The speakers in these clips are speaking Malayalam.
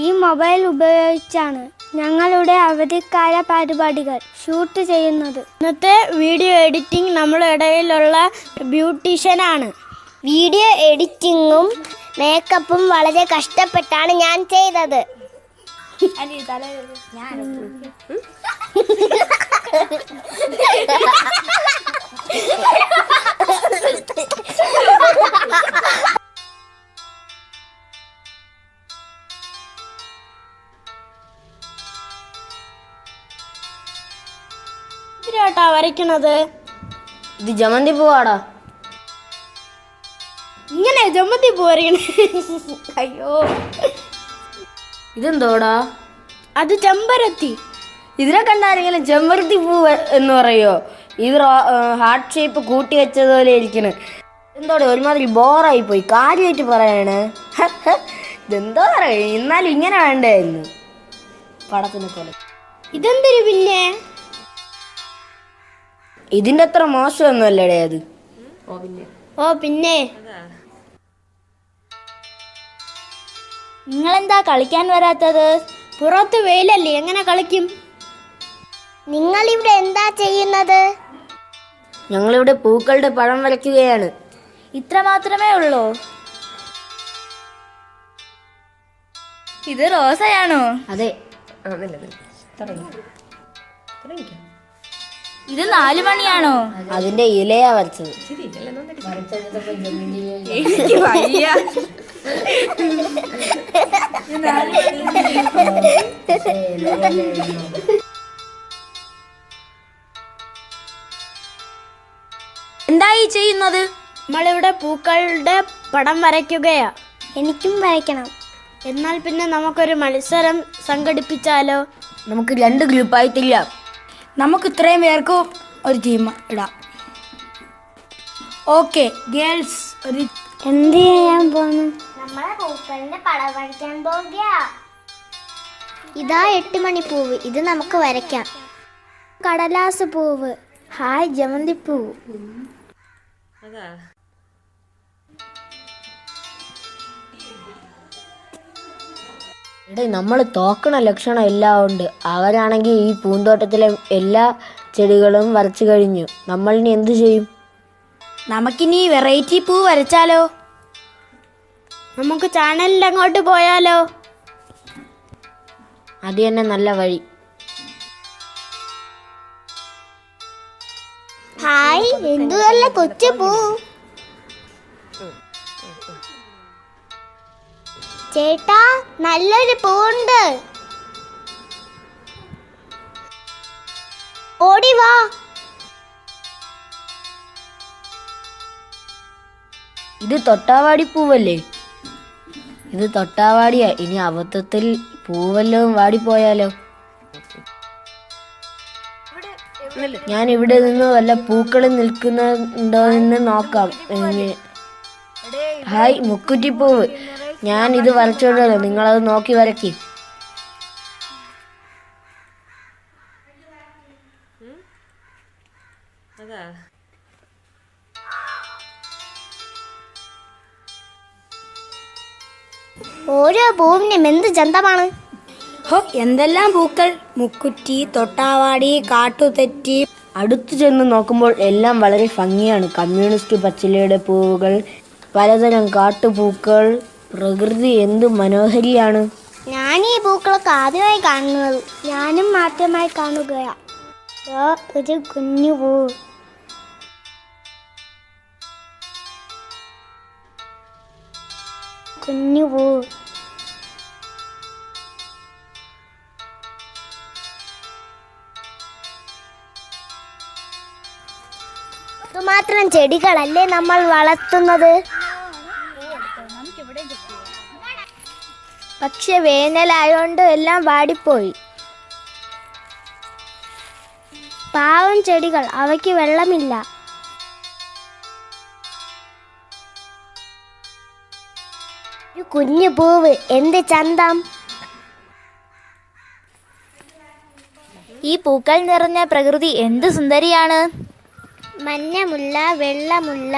ഈ മൊബൈൽ ഉപയോഗിച്ചാണ് ഞങ്ങളുടെ അവധിക്കാല പരിപാടികൾ ഷൂട്ട് ചെയ്യുന്നത്. ഇന്നത്തെ വീഡിയോ എഡിറ്റിംഗ് നമ്മുടെ ഇടയിലുള്ള ബ്യൂട്ടീഷ്യനാണ് വീഡിയോ എഡിറ്റിങ്ങും മേക്കപ്പും വളരെ കഷ്ടപ്പെട്ടാണ് ഞാൻ ചെയ്തത്. എന്തിനാട്ടാ വരയ്ക്കണത് ഇത് ജമന്തി പൂവാടാ. ഇങ്ങനെ ജമന്തി പൂ വരയ്ക്കണേ അയ്യോ. ഇതെന്തോടാ? അത് ചെമ്പരത്തി. ഇതിനെ കണ്ടാരെങ്കിലും ചെമ്പരത്തി പൂ എന്ന് പറയോ? ഇത് ഹാർട്ട് ഷേപ്പ് കൂട്ടി വെച്ചതുപോലെ ഇരിക്കണ്. എന്തോടെ ഒരുമാതിരി ബോറായി പോയി കാര്യമായിട്ട് പറയാണ്. ഇതെന്തോ പറയാ. എന്നാലും ഇങ്ങനെ വേണ്ടായിരുന്നു പടത്തിനെ പോലെ. ഇതെന്തൊരു പിന്നെ ഇതിന്റെ അത്ര മോശമൊന്നുമല്ലടേ അത്. ഓ പിന്നെ? നിങ്ങളെന്താ കളിക്കാൻ വരാത്തത്? പുറത്ത് വെയിലല്ലേ എങ്ങനെ കളിക്കും? നിങ്ങൾ ഇവിടെ എന്താ ചെയ്യുന്നത്? ഞങ്ങളിവിടെ പൂക്കളുടെ പഴം വരയ്ക്കുകയാണ്. ഇത്ര മാത്രമേ ഉള്ളൂ. ഇത് റോസയാണോ? അതെ. ഇത് നാലു മണിയാണോ? അതിന്റെ ഇലയാ വരച്ചത്. എന്തായി ചെയ്യുന്നത്? നമ്മളിവിടെ പൂക്കളുടെ പടം വരയ്ക്കുകയാ. എനിക്കും വരയ്ക്കണം. എന്നാൽ പിന്നെ നമുക്കൊരു മത്സരം സംഘടിപ്പിച്ചാലോ? നമുക്ക് രണ്ട് ഗ്രൂപ്പായി തിരിയാം നമുക്ക് ഇത്രയും പേർക്ക് ഒരു ടീം ഇടാം. ഓക്കെ ഗേൾസ് ഒരു എന്ത് ചെയ്യാൻ പോകുന്നു നമ്മളെ പൂക്കളിന്റെ പടം വരയ്ക്കാൻ പോകുക ഇതാ എട്ട് മണി പൂവ് ഇത് നമുക്ക് വരയ്ക്കാം. കടലാസ് പൂവ്. ഹായ് ജമന്തി പൂവ് എടേ നമ്മൾ തോക്കണ ലക്ഷണം എല്ലാം ഉണ്ട്. അവരാണെങ്കിൽ ഈ പൂന്തോട്ടത്തിലെ എല്ലാ ചെടികളും വരച്ചു കഴിഞ്ഞു. നമ്മൾ ഇനി എന്ത് ചെയ്യും? നമുക്കിനി വെറൈറ്റി പൂ വരച്ചാലോ? നമുക്ക് ചാനലിൽ അങ്ങോട്ട് പോയാലോ? അത് തന്നെ നല്ല വഴി. ഹായ് എന്തു നല്ല കൊച്ചു പൂ? ചേട്ടാ നല്ലൊരു പൂണ്ട് ഓടി വാ. ഇത് തൊട്ടാവാടി പൂവല്ലേ? ഇത് തൊട്ടാവാടിയാ. ഇനി അബദ്ധത്തിൽ പൂവല്ലോ വാടിപ്പോയാലോ? ഞാൻ ഇവിടെ നിന്ന് വല്ല പൂക്കൾ നിൽക്കുന്നുണ്ടോ എന്ന് നോക്കാം. ഹായ് മുക്കുറ്റിപ്പൂവ്. ഞാൻ ഇത് വരച്ചോണ്ടല്ലോ. നിങ്ങളത് നോക്കി വരക്കി. ഓരോ പൂവിനും എന്ത് ചന്തമാണ്? ഹോ എന്തെല്ലാം പൂക്കൾ? മുക്കുറ്റി തൊട്ടാവാടി കാട്ടുതെറ്റി. അടുത്തു ചെന്ന് നോക്കുമ്പോൾ എല്ലാം വളരെ ഭംഗിയാണ്. കമ്മ്യൂണിസ്റ്റ് പച്ചിലയുടെ പൂവുകൾ പലതരം കാട്ടുപൂക്കൾ. പ്രകൃതി എന്ത് മനോഹരിയാണ്. ഞാൻ ഈ പൂക്കളൊക്കെ ആദ്യമായി കാണുന്നത്. ഞാനും ആദ്യമായി കാണുകയാ. ഒരു കുഞ്ഞു പൂ. കുഞ്ഞു പൂ. മാത്രം ചെടികളല്ലേ നമ്മൾ വളർത്തുന്നത്? പക്ഷെ വേനലായോണ്ട് എല്ലാം വാടിപ്പോയി. പാവം ചെടികൾ അവയ്ക്ക് വെള്ളമില്ല. ഒരു കുഞ്ഞു പൂവ് എന്ത് ചന്തം? ഈ പൂക്കൾ നിറഞ്ഞ പ്രകൃതി എന്ത് സുന്ദരിയാണ്? മഞ്ഞമുല്ല വെള്ളമുല്ല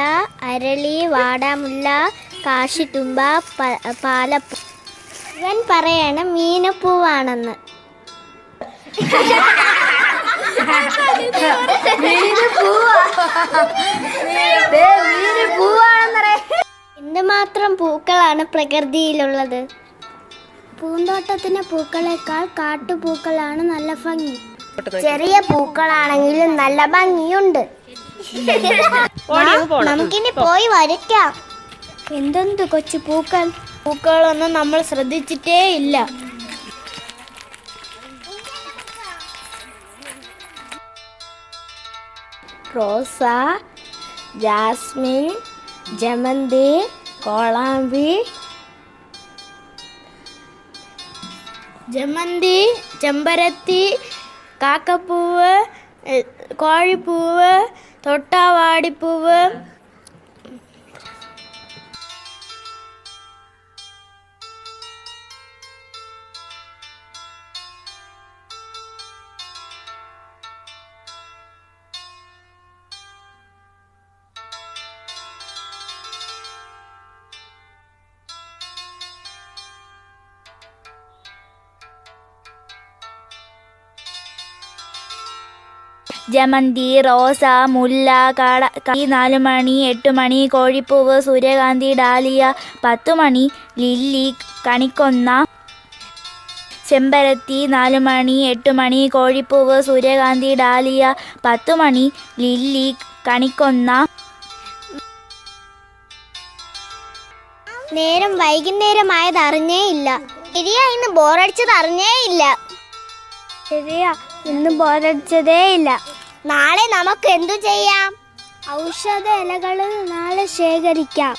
അരളി വാടാമുല്ല കാശിത്തുമ്പ പാലപ്പൂ ഇവൻ പറയണ മീനപ്പൂവാണെന്ന്. എന്തുമാത്രം പൂക്കളാണ് പ്രകൃതിയിലുള്ളത്? പൂന്തോട്ടത്തിന് പൂക്കളെക്കാൾ കാട്ടുപൂക്കളാണ് നല്ല ഭംഗി. ചെറിയ പൂക്കളാണെങ്കിലും നല്ല ഭംഗിയുണ്ട്. നമുക്കിനി പോയി വരയ്ക്കാം. എന്തെന്ത് കൊച്ചു പൂക്കൾ? പൂക്കളൊന്നും നമ്മൾ ശ്രദ്ധിച്ചിട്ടേ ഇല്ല. റോസ ജാസ്മിൻ ജമന്തി കോളാമ്പി. ജമന്തി ചെമ്പരത്തി കാക്കപ്പൂവ് കോഴിപ്പൂവ് തൊട്ടാവാടിപ്പൂവ് ജമന്തി റോസ മുല്ല കാട ഈ നാല് മണി എട്ട് മണി കോഴിപ്പൂവ് സൂര്യകാന്തി ഡാലിയ പത്ത് മണി ലില്ലി കണിക്കൊന്ന ചെമ്പരത്തി നാല് മണി എട്ട് മണി കോഴിപ്പൂവ് സൂര്യകാന്തി ഡാലിയ പത്ത് മണി ലില്ലി കണിക്കൊന്ന. നേരം വൈകുന്നേരമായത് അറിഞ്ഞേ ഇല്ല ശരിയാ ഇന്ന് ബോറടിച്ചത് അറിഞ്ഞേ ഇല്ല ശരിയാ ഇന്ന് ബോറടിച്ചതേ ഇല്ല. നാളെ നമുക്ക് എന്തു ചെയ്യാം? ഔഷധ ഇലകൾ നാളെ ശേഖരിക്കാം.